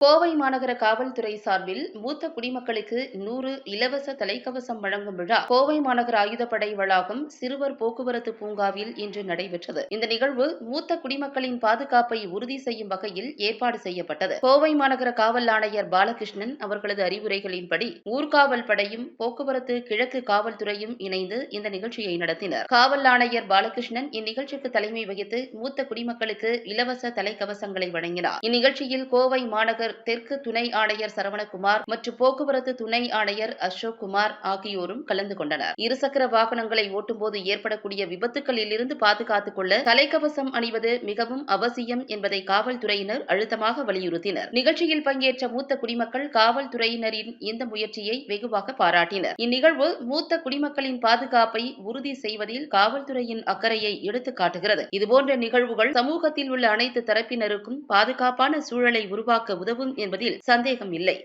கோவை மாநகர காவல்துறை சார்பில் மூத்த குடிமக்களுக்கு நூறு இலவச தலைக்கவசம் வழங்கும் விழா கோவை மாநகர ஆயுதப்படை வளாகம் சிறுவர் போக்குவரத்து பூங்காவில் இன்று நடைபெற்றது. இந்த நிகழ்வு மூத்த குடிமக்களின் பாதுகாப்பை உறுதி செய்யும் வகையில் ஏற்பாடு செய்யப்பட்டது. கோவை மாநகர காவல் ஆணையர் பாலகிருஷ்ணன் அவர்களது அறிவுரைகளின்படி ஊர்காவல் படையும் போக்குவரத்து கிழக்கு காவல்துறையும் இணைந்து இந்த நிகழ்ச்சியை நடத்தினர். காவல் ஆணையர் பாலகிருஷ்ணன் இந்நிகழ்ச்சிக்கு தலைமை வகித்து மூத்த குடிமக்களுக்கு இலவச தலைக்கவசங்களை வழங்கினார். இந்நிகழ்ச்சியில் கோவை மாநகர் தெற்கு துணை ஆணையர் சரவணகுமார் மற்றும் போக்குவரத்து துணை ஆணையர் அசோக் குமார் ஆகியோரும் கலந்து கொண்டனர். இருசக்கர வாகனங்களை ஓட்டும்போது ஏற்படக்கூடிய விபத்துகளில் இருந்து பாதுகாத்துக் கொள்ள தலைக்கவசம் அணிவது மிகவும் அவசியம் என்பதை காவல்துறையினர் அழுத்தமாக வலியுறுத்தினர். நிகழ்ச்சியில் பங்கேற்ற மூத்த குடிமக்கள் காவல்துறையினரின் இந்த முயற்சியை வெகுவாக பாராட்டினர். இந்நிகழ்வு மூத்த குடிமக்களின் பாதுகாப்பை உறுதி செய்வதில் காவல்துறையின் அக்கறையை எடுத்து காட்டுகிறது. இதுபோன்ற நிகழ்வுகள் சமூகத்தில் உள்ள அனைத்து தரப்பினருக்கும் பாதுகாப்பான சூழலை உருவாக்க உதவும் என்பதில் சந்தேகம் இல்லை.